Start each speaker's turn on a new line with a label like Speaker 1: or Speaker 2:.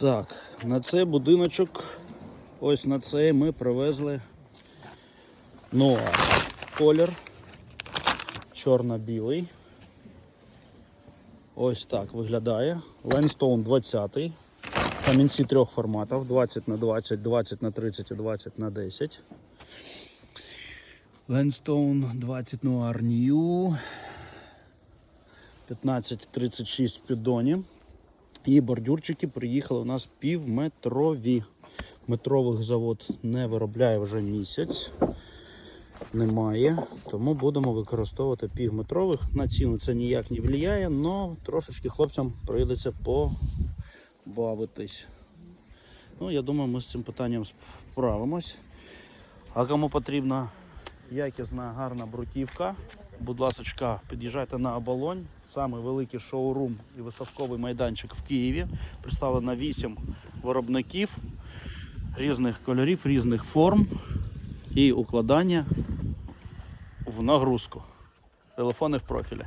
Speaker 1: Так, на цей будиночок, ось на цей ми привезли нуар. Колір. Чорно-білий. Ось так виглядає. Limestone 20. Камінці трьох форматів: 20 на 20, 20 на 30 і 20 на 10. Limestone 20 Noir New. 1536 в піддоні. І бордюрчики приїхали у нас півметрові. Метрових завод не виробляє вже місяць. Немає. Тому будемо використовувати півметрових. На ціну це ніяк не впливає, але трошечки хлопцям прийдеться побавитись. Ну, я думаю, ми з цим питанням справимось. А кому потрібна якісна, гарна брутівка, будь ласка, під'їжджайте на оболонь. Самий великий шоурум і виставковий майданчик в Києві. Представлено 8 виробників різних кольорів, різних форм і укладання в нагрузку. Телефони в профілі.